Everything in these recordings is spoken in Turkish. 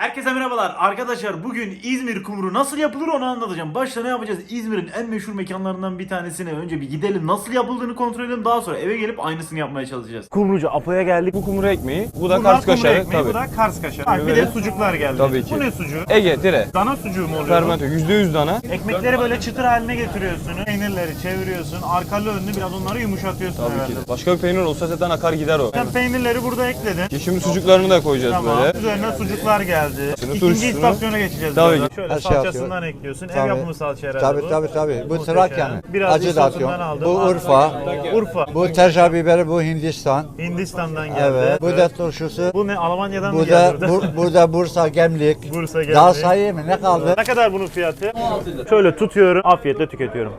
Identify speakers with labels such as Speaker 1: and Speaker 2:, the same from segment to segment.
Speaker 1: Herkese merhabalar arkadaşlar bugün İzmir kumru nasıl yapılır onu anlatacağım. Başta ne yapacağız? İzmir'in en meşhur mekanlarından bir tanesine önce bir gidelim nasıl yapıldığını kontrol edelim daha sonra eve gelip aynısını yapmaya çalışacağız. Kumrucu Apo'ya geldik.
Speaker 2: Bu kumru ekmeği, bu da
Speaker 1: Bunlar
Speaker 2: Kars
Speaker 1: kumru
Speaker 2: kaşarı
Speaker 1: ekmeği,
Speaker 2: tabii.
Speaker 1: Bu da Kars kaşarı. Ha, bir de
Speaker 2: Evet.
Speaker 1: sucuklar geldi.
Speaker 2: Tabii ki.
Speaker 1: Bu ne sucuğu?
Speaker 2: Ege, dire,
Speaker 1: Dana sucuğu mu oluyor? bu?
Speaker 2: fermente, %100 dana.
Speaker 1: Ekmekleri böyle çıtır haline getiriyorsun. Peynirleri çeviriyorsun. Arkalı önlü biraz onları yumuşatıyorsun
Speaker 2: Tabii
Speaker 1: herhalde.
Speaker 2: ki. Başka bir peynir olsa zaten akar gider o.
Speaker 1: Sen peynirleri burada ekledin.
Speaker 2: Şimdi sucuklarını da koyacağız
Speaker 1: Tamam.
Speaker 2: böyle.
Speaker 1: Üzerine sucuklar geldi.
Speaker 2: Şimdi
Speaker 1: İkinci
Speaker 2: turşusunu-
Speaker 1: istasyona geçeceğiz.
Speaker 2: Tabii
Speaker 1: birazdan. Şöyle
Speaker 3: Her şey
Speaker 1: salçasından
Speaker 3: atıyor.
Speaker 1: ekliyorsun. Ev
Speaker 3: Tabii.
Speaker 1: yapımı salça herhalde
Speaker 3: Tabii
Speaker 1: bu.
Speaker 3: tabii tabii. Bu
Speaker 1: Muhteşem.
Speaker 3: Trakya'nın.
Speaker 1: Biraz
Speaker 3: Acı da
Speaker 1: istasyondan
Speaker 3: atıyor.
Speaker 1: aldım.
Speaker 3: Bu Urfa.
Speaker 1: Urfa.
Speaker 3: Bu tercih biberi bu Hindistan.
Speaker 1: Hindistan'dan geldi.
Speaker 3: Evet. Bu da turşusu.
Speaker 1: Bu ne? Almanya'dan mı
Speaker 3: Bu da
Speaker 1: geldi?
Speaker 3: bu, bu da Bursa Gemlik.
Speaker 1: Bursa geldi.
Speaker 3: Daha sayayım mı? Ne kaldı?
Speaker 1: Ne kadar bunun fiyatı? Şöyle tutuyorum, afiyetle tüketiyorum.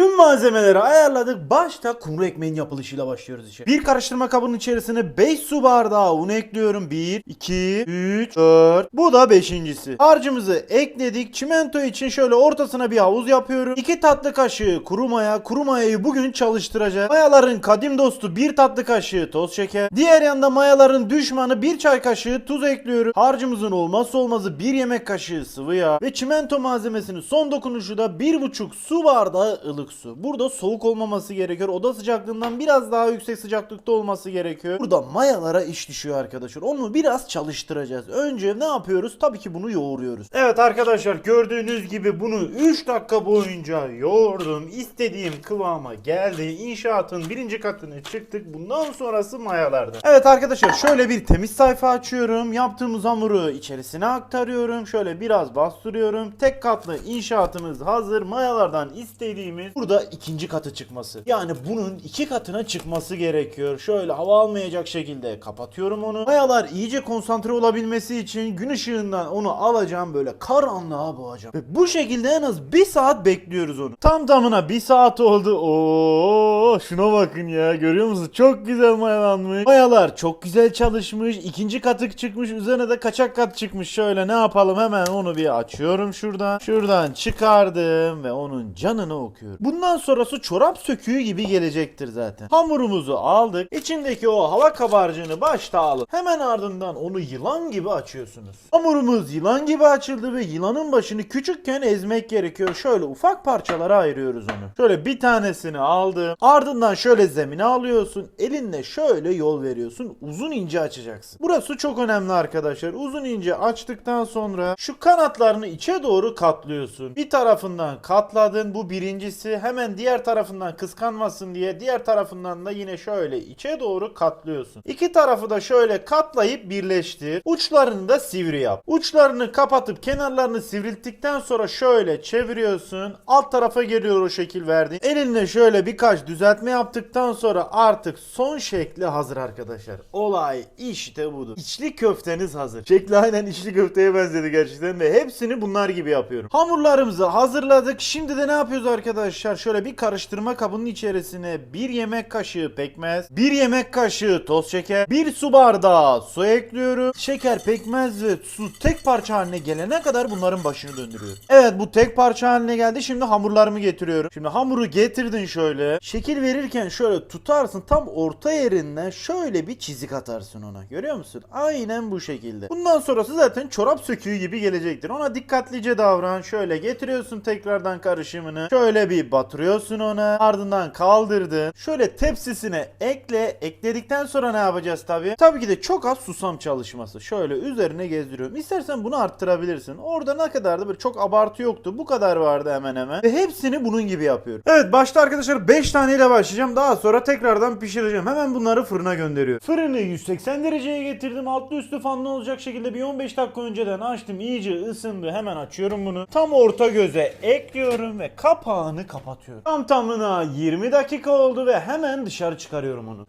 Speaker 1: Tüm malzemeleri ayarladık. Başta kumru ekmeğin yapılışıyla başlıyoruz işe. Bir karıştırma kabının içerisine 5 su bardağı un ekliyorum. 1, 2, 3, 4. Bu da beşincisi. Harcımızı ekledik. Çimento için şöyle ortasına bir havuz yapıyorum. 2 tatlı kaşığı kuru maya. Kuru mayayı bugün çalıştıracağız. Mayaların kadim dostu 1 tatlı kaşığı toz şeker. Diğer yanda mayaların düşmanı 1 çay kaşığı tuz ekliyorum. Harcımızın olmazsa olmazı 1 yemek kaşığı sıvı yağ. Ve çimento malzemesinin son dokunuşu da 1,5 su bardağı ılık su. Burada soğuk olmaması gerekiyor. Oda sıcaklığından biraz daha yüksek sıcaklıkta olması gerekiyor. Burada mayalara iş düşüyor arkadaşlar. Onu biraz çalıştıracağız. Önce ne yapıyoruz? Tabii ki bunu yoğuruyoruz. Evet arkadaşlar gördüğünüz gibi bunu 3 dakika boyunca yoğurdum. İstediğim kıvama geldi. İnşaatın birinci katını çıktık. Bundan sonrası mayalarda. Evet arkadaşlar şöyle bir temiz sayfa açıyorum. Yaptığımız hamuru içerisine aktarıyorum. Şöyle biraz bastırıyorum. Tek katlı inşaatımız hazır. Mayalardan istediğimiz burada ikinci katı çıkması. Yani bunun iki katına çıkması gerekiyor. Şöyle hava almayacak şekilde kapatıyorum onu. Mayalar iyice konsantre olabilmesi için gün ışığından onu alacağım böyle karanlığa boğacağım. Ve bu şekilde en az bir saat bekliyoruz onu. Tam tamına bir saat oldu. Oo şuna bakın ya görüyor musunuz? Çok güzel mayalanmış. Mayalar çok güzel çalışmış. İkinci katık çıkmış. Üzerine de kaçak kat çıkmış. Şöyle ne yapalım hemen onu bir açıyorum şuradan. Şuradan çıkardım ve onun canını okuyorum. Bundan sonrası çorap söküğü gibi gelecektir zaten. Hamurumuzu aldık. İçindeki o hava kabarcığını başta alın. Hemen ardından onu yılan gibi açıyorsunuz. Hamurumuz yılan gibi açıldı ve yılanın başını küçükken ezmek gerekiyor. Şöyle ufak parçalara ayırıyoruz onu. Şöyle bir tanesini aldım. Ardından şöyle zemine alıyorsun. Elinle şöyle yol veriyorsun. Uzun ince açacaksın. Burası çok önemli arkadaşlar. Uzun ince açtıktan sonra şu kanatlarını içe doğru katlıyorsun. Bir tarafından katladın. Bu birincisi. Hemen diğer tarafından kıskanmasın diye diğer tarafından da yine şöyle içe doğru katlıyorsun. İki tarafı da şöyle katlayıp birleştir. Uçlarını da sivri yap. Uçlarını kapatıp kenarlarını sivrilttikten sonra şöyle çeviriyorsun. Alt tarafa geliyor o şekil verdiğin. Elinle şöyle birkaç düzeltme yaptıktan sonra artık son şekli hazır arkadaşlar. Olay işte budur. İçli köfteniz hazır. Şekli aynen içli köfteye benzedi gerçekten ve hepsini bunlar gibi yapıyorum. Hamurlarımızı hazırladık. Şimdi de ne yapıyoruz arkadaşlar? Şöyle bir karıştırma kabının içerisine bir yemek kaşığı pekmez, bir yemek kaşığı toz şeker, bir su bardağı su ekliyorum. Şeker, pekmez ve su tek parça haline gelene kadar bunların başını döndürüyorum. Evet bu tek parça haline geldi. Şimdi hamurlarımı getiriyorum. Şimdi hamuru getirdin şöyle. Şekil verirken şöyle tutarsın tam orta yerinden şöyle bir çizik atarsın ona. Görüyor musun? Aynen bu şekilde. Bundan sonrası zaten çorap söküğü gibi gelecektir. Ona dikkatlice davran. Şöyle getiriyorsun tekrardan karışımını. Şöyle bir batırıyorsun ona. Ardından kaldırdın. Şöyle tepsisine ekle. Ekledikten sonra ne yapacağız tabii? Tabii ki de çok az susam çalışması. Şöyle üzerine gezdiriyorum. İstersen bunu arttırabilirsin. Orada ne kadardı? Böyle çok abartı yoktu. Bu kadar vardı hemen hemen. Ve hepsini bunun gibi yapıyorum. Evet başta arkadaşlar 5 taneyle başlayacağım. Daha sonra tekrardan pişireceğim. Hemen bunları fırına gönderiyorum. Fırını 180 dereceye getirdim. Altlı üstü fanlı olacak şekilde bir 15 dakika önceden açtım. İyice ısındı. Hemen açıyorum bunu. Tam orta göze ekliyorum ve kapağını kapatıyorum. Tam tamına 20 dakika oldu ve hemen dışarı çıkarıyorum onu.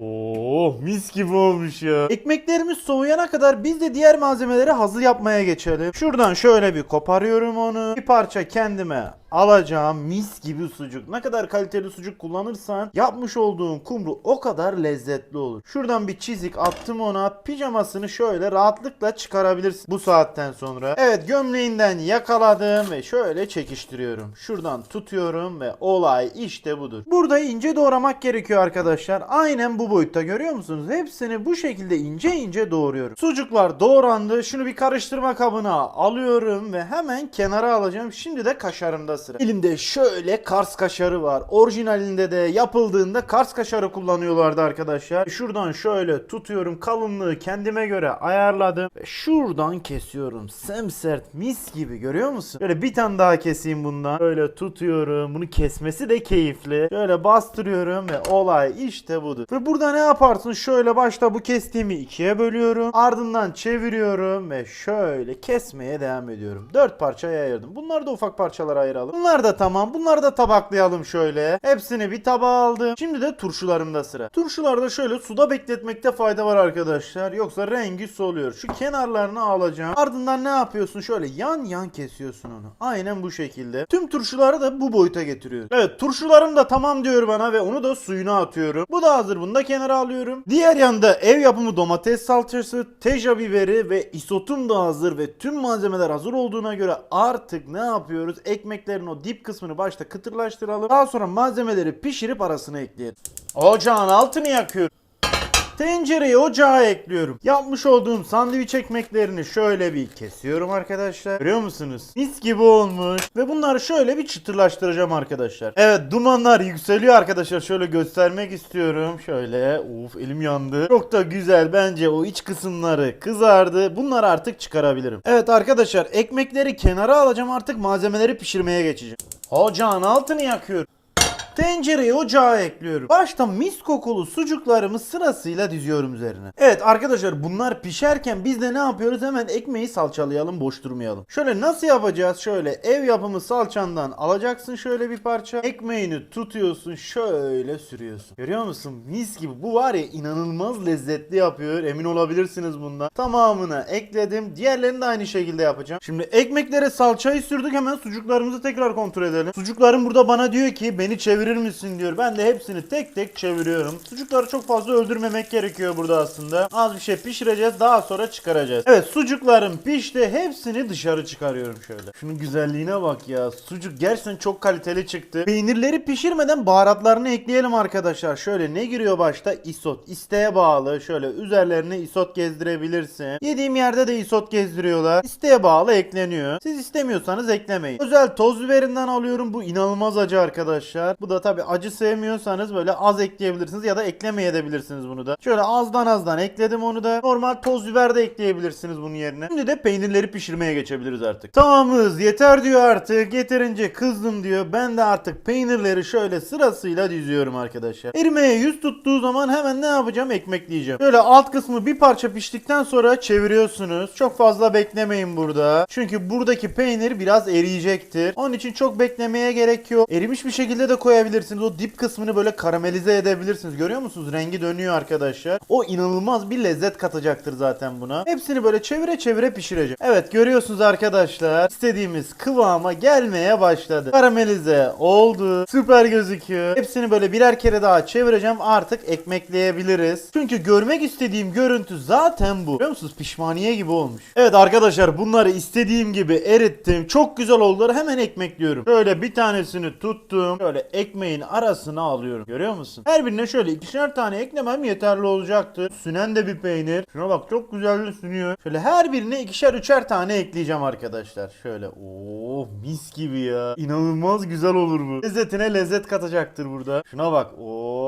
Speaker 1: Oo mis gibi olmuş ya. Ekmeklerimiz soğuyana kadar biz de diğer malzemeleri hazır yapmaya geçelim. Şuradan şöyle bir koparıyorum onu. Bir parça kendime alacağım mis gibi sucuk. Ne kadar kaliteli sucuk kullanırsan yapmış olduğun kumru o kadar lezzetli olur. Şuradan bir çizik attım ona. Pijamasını şöyle rahatlıkla çıkarabilirsin bu saatten sonra. Evet gömleğinden yakaladım ve şöyle çekiştiriyorum. Şuradan tutuyorum ve olay işte budur. Burada ince doğramak gerekiyor arkadaşlar. Aynen bu boyutta görüyor musunuz? Hepsini bu şekilde ince ince doğruyorum. Sucuklar doğrandı. Şunu bir karıştırma kabına alıyorum ve hemen kenara alacağım. Şimdi de kaşarımda sıra. Elimde şöyle Kars kaşarı var. Orijinalinde de yapıldığında Kars kaşarı kullanıyorlardı arkadaşlar. Şuradan şöyle tutuyorum. Kalınlığı kendime göre ayarladım. Ve şuradan kesiyorum. Semsert mis gibi görüyor musun? Böyle bir tane daha keseyim bundan. Böyle tutuyorum. Bunu kesmesi de keyifli. Şöyle bastırıyorum ve olay işte budur. Ve burada ne yaparsın? Şöyle başta bu kestiğimi ikiye bölüyorum. Ardından çeviriyorum ve şöyle kesmeye devam ediyorum. Dört parçaya ayırdım. Bunları da ufak parçalara ayıralım. Bunlar da tamam. Bunları da tabaklayalım şöyle. Hepsini bir tabağa aldım. Şimdi de turşularımda sıra. Turşularda şöyle suda bekletmekte fayda var arkadaşlar. Yoksa rengi soluyor. Şu kenarlarını alacağım. Ardından ne yapıyorsun? Şöyle yan yan kesiyorsun onu. Aynen bu şekilde. Tüm turşuları da bu boyuta getiriyorum. Evet turşularım da tamam diyor bana ve onu da suyuna atıyorum. Bu da hazır. Bunu da kenara alıyorum. Diğer yanda ev yapımı domates salçası, teja biberi ve isotum da hazır ve tüm malzemeler hazır olduğuna göre artık ne yapıyoruz? Ekmeklerin o dip kısmını başta kıtırlaştıralım. Daha sonra malzemeleri pişirip arasına ekleyelim. Ocağın altını yakıyorum. Tencereyi ocağa ekliyorum. Yapmış olduğum sandviç ekmeklerini şöyle bir kesiyorum arkadaşlar. Görüyor musunuz? Mis gibi olmuş. Ve bunları şöyle bir çıtırlaştıracağım arkadaşlar. Evet dumanlar yükseliyor arkadaşlar. Şöyle göstermek istiyorum. Şöyle. Of elim yandı. Çok da güzel. Bence o iç kısımları kızardı. Bunları artık çıkarabilirim. Evet arkadaşlar ekmekleri kenara alacağım. Artık malzemeleri pişirmeye geçeceğim. Ocağın altını yakıyorum. Tencereyi ocağa ekliyorum. Başta mis kokulu sucuklarımı sırasıyla diziyorum üzerine. Evet arkadaşlar bunlar pişerken biz de ne yapıyoruz? Hemen ekmeği salçalayalım boş durmayalım. Şöyle nasıl yapacağız? Şöyle ev yapımı salçandan alacaksın şöyle bir parça. Ekmeğini tutuyorsun şöyle sürüyorsun. Görüyor musun? Mis gibi. Bu var ya inanılmaz lezzetli yapıyor. Emin olabilirsiniz bundan. Tamamını ekledim. Diğerlerini de aynı şekilde yapacağım. Şimdi ekmeklere salçayı sürdük. Hemen sucuklarımızı tekrar kontrol edelim. Sucuklarım burada bana diyor ki beni çevirir misin diyor. Ben de hepsini tek tek çeviriyorum. Sucukları çok fazla öldürmemek gerekiyor burada aslında. Az bir şey pişireceğiz. Daha sonra çıkaracağız. Evet sucuklarım pişti. Hepsini dışarı çıkarıyorum şöyle. Şunun güzelliğine bak ya. Sucuk gerçekten çok kaliteli çıktı. Peynirleri pişirmeden baharatlarını ekleyelim arkadaşlar. Şöyle ne giriyor başta? Isot. İsteğe bağlı. Şöyle üzerlerine isot gezdirebilirsin. Yediğim yerde de isot gezdiriyorlar. İsteğe bağlı ekleniyor. Siz istemiyorsanız eklemeyin. Özel toz biberinden alıyorum. Bu inanılmaz acı arkadaşlar. Bu da tabi acı sevmiyorsanız böyle az ekleyebilirsiniz ya da eklemeyebilirsiniz bunu da. Şöyle azdan azdan ekledim onu da. Normal toz biber de ekleyebilirsiniz bunun yerine. Şimdi de peynirleri pişirmeye geçebiliriz artık. Tamamız yeter diyor artık. Yeterince kızdım diyor. Ben de artık peynirleri şöyle sırasıyla diziyorum arkadaşlar. Erimeye yüz tuttuğu zaman hemen ne yapacağım? Ekmekleyeceğim. Şöyle alt kısmı bir parça piştikten sonra çeviriyorsunuz. Çok fazla beklemeyin burada. Çünkü buradaki peynir biraz eriyecektir. Onun için çok beklemeye gerek yok. Erimiş bir şekilde de koyabilirsiniz. O dip kısmını böyle karamelize edebilirsiniz. Görüyor musunuz? Rengi dönüyor arkadaşlar. O inanılmaz bir lezzet katacaktır zaten buna. Hepsini böyle çevire çevire pişireceğim. Evet görüyorsunuz arkadaşlar. İstediğimiz kıvama gelmeye başladı. Karamelize oldu. Süper gözüküyor. Hepsini böyle birer kere daha çevireceğim. Artık ekmekleyebiliriz. Çünkü görmek istediğim görüntü zaten bu. Biliyor musunuz? Pişmaniye gibi olmuş. Evet arkadaşlar bunları istediğim gibi erittim. Çok güzel oldular. Hemen ekmekliyorum. Şöyle bir tanesini tuttum. Şöyle ekmeğin arasına alıyorum. Görüyor musun? Her birine şöyle ikişer tane eklemem yeterli olacaktır. Sünen de bir peynir. Şuna bak çok güzel sünüyor. Şöyle her birine ikişer üçer tane ekleyeceğim arkadaşlar. Şöyle ooo mis gibi ya. İnanılmaz güzel olur bu. Lezzetine lezzet katacaktır burada. Şuna bak.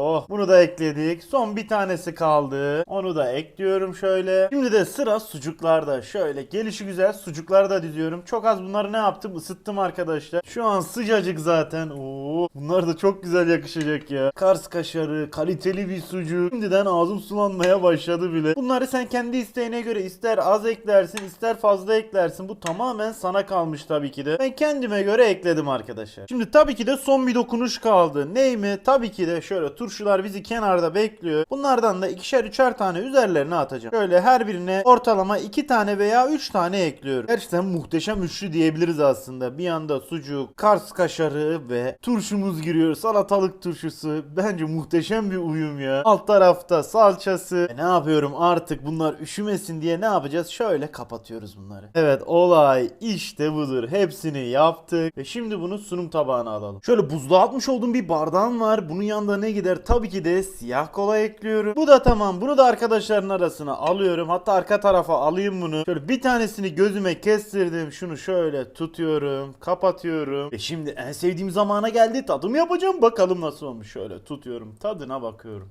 Speaker 1: Oh. Bunu da ekledik. Son bir tanesi kaldı. Onu da ekliyorum şöyle. Şimdi de sıra sucuklarda. Şöyle gelişi güzel sucukları da diziyorum. Çok az bunları ne yaptım? Isıttım arkadaşlar. Şu an sıcacık zaten. Oo. Bunlar da çok güzel yakışacak ya. Kars kaşarı, kaliteli bir sucuk. Şimdiden ağzım sulanmaya başladı bile. Bunları sen kendi isteğine göre ister az eklersin, ister fazla eklersin. Bu tamamen sana kalmış tabii ki de. Ben kendime göre ekledim arkadaşlar. Şimdi tabii ki de son bir dokunuş kaldı. Ney mi? Tabii ki de şöyle turşu turşular bizi kenarda bekliyor. Bunlardan da ikişer üçer tane üzerlerine atacağım. Şöyle her birine ortalama iki tane veya üç tane ekliyorum. Gerçekten muhteşem üçlü diyebiliriz aslında. Bir yanda sucuk, kars kaşarı ve turşumuz giriyor. Salatalık turşusu. Bence muhteşem bir uyum ya. Alt tarafta salçası. E ne yapıyorum artık bunlar üşümesin diye ne yapacağız? Şöyle kapatıyoruz bunları. Evet olay işte budur. Hepsini yaptık. Ve şimdi bunu sunum tabağına alalım. Şöyle buzluğa atmış olduğum bir bardağım var. Bunun yanında ne gider? Tabii ki de siyah kola ekliyorum. Bu da tamam. Bunu da arkadaşların arasına alıyorum. Hatta arka tarafa alayım bunu. Şöyle bir tanesini gözüme kestirdim. Şunu şöyle tutuyorum. Kapatıyorum. Ve şimdi en sevdiğim zamana geldi. Tadım yapacağım. Bakalım nasıl olmuş. Şöyle tutuyorum. Tadına bakıyorum.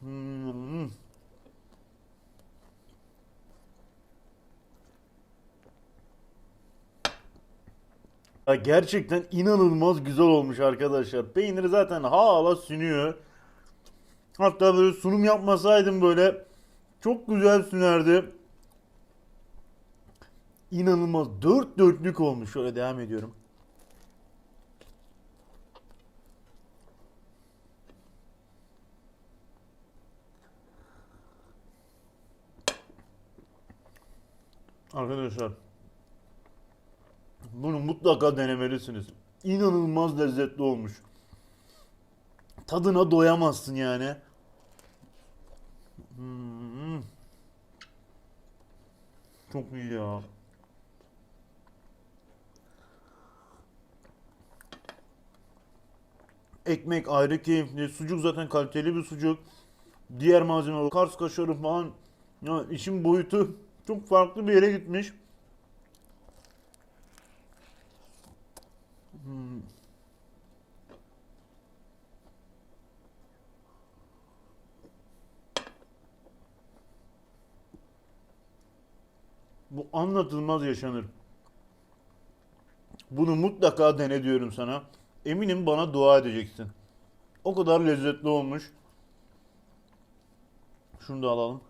Speaker 1: Hmm. Ya gerçekten inanılmaz güzel olmuş arkadaşlar. Peynir zaten hala sünüyor. Hatta böyle sunum yapmasaydım böyle çok güzel sünerdi. İnanılmaz dört dörtlük olmuş. Şöyle devam ediyorum. Arkadaşlar bunu mutlaka denemelisiniz. İnanılmaz lezzetli olmuş. Tadına doyamazsın yani. Hmm. Çok iyi ya. Ekmek ayrı keyifli. Sucuk zaten kaliteli bir sucuk. Diğer malzemeler, kars kaşarı falan. Ya işin boyutu çok farklı bir yere gitmiş. Hmm. Bu anlatılmaz yaşanır. Bunu mutlaka dene diyorum sana. Eminim bana dua edeceksin. O kadar lezzetli olmuş. Şunu da alalım.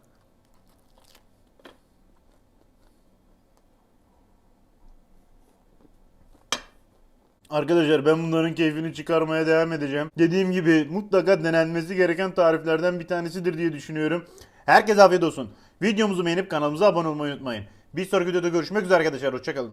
Speaker 1: Arkadaşlar ben bunların keyfini çıkarmaya devam edeceğim. Dediğim gibi mutlaka denenmesi gereken tariflerden bir tanesidir diye düşünüyorum. Herkese afiyet olsun. Videomuzu beğenip kanalımıza abone olmayı unutmayın. Bir sonraki videoda görüşmek üzere arkadaşlar. Hoşçakalın.